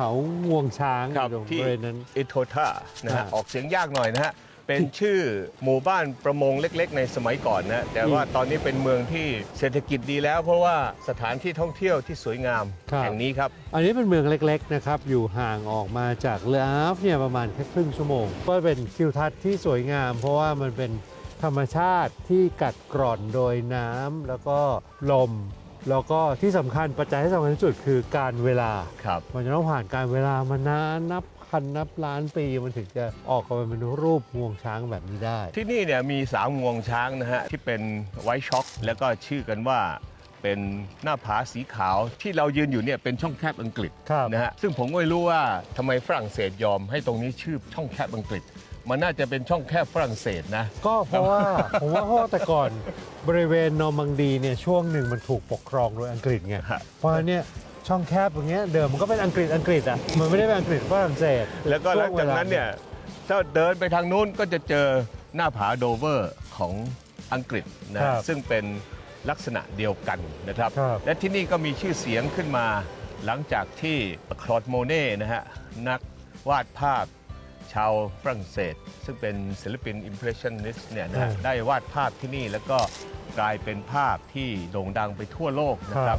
เขางวงช้างครับอยู่ตรงที่บริเวณนั้น อิโททานะฮะอ่า ออกเสียงยากหน่อยนะฮะ เป็นชื่อหมู่บ้านประมงเล็ก ๆ ในสมัยก่อนนะ แต่ว่าตอนนี้เป็นเมืองที่เศรษฐกิจดีแล้ว เพราะว่าสถานที่ท่องเที่ยวที่สวยงามครับ แห่งนี้ครับ อันนี้เป็นเมืองเล็กๆนะครับ อยู่ห่างออกมาจากเลออาฟเนี่ยประมาณแค่ครึ่งชั่วโมง ก็เป็นทิวทัศน์ที่สวยงาม เพราะว่ามันเป็นธรรมชาติที่กัดกร่อนโดยน้ำแล้วก็ลม แล้วก็ที่สำคัญปัจจัยที่สำคัญที่สุดคือการเวลาครับมันจะต้องผ่านการเวลามานานนับพันนับล้านปีมันถึงจะออกมาเป็นรูปงวงช้างแบบนี้ได้ ที่นี่เนี่ยมีสามงวงช้างนะฮะที่เป็นไวท์ช็อกแล้วก็ชื่อกันว่า เป็นหน้าผาสีขาวที่เรายืนอยู่เนี่ยเป็นช่องแคบอังกฤษครับนะฮะซึ่งผมก็ไม่รู้ว่าทำไมฝรั่งเศสยอมให้ตรงนี้ชื่อช่องแคบอังกฤษ มันน่าจะเป็นช่องแคบฝรั่งเศสนะ ก็เพราะว่า ผมว่าเพราะว่าแต่ก่อนบริเวณนอร์มังดีเนี่ยช่วงหนึ่งมันถูกปกครองโดยอังกฤษไงฮะ เพราะฉะนั้นเนี่ยช่องแคบอย่างเงี้ยเดิมมันก็เป็นอังกฤษอังกฤษอะมันไม่ได้เป็นอังกฤษฝรั่งเศสแล้วก็หลังจากนั้นเนี่ยถ้าเดินไปทางนู้นก็จะเจอหน้าผาโดเวอร์ของอังกฤษนะซึ่งเป็น ลักษณะเดียวกันนะครับ ครับและที่นี่ก็มีชื่อเสียงขึ้นมา หลังจากที่คลอดโมเน่นะฮะนักวาดภาพชาวฝรั่งเศส ซึ่งเป็นศิลปินอิมเพรสชันนิสต์เนี่ยนะฮะได้วาดภาพที่นี่แล้วก็กลายเป็นภาพที่โด่งดังไปทั่วโลกนะครับ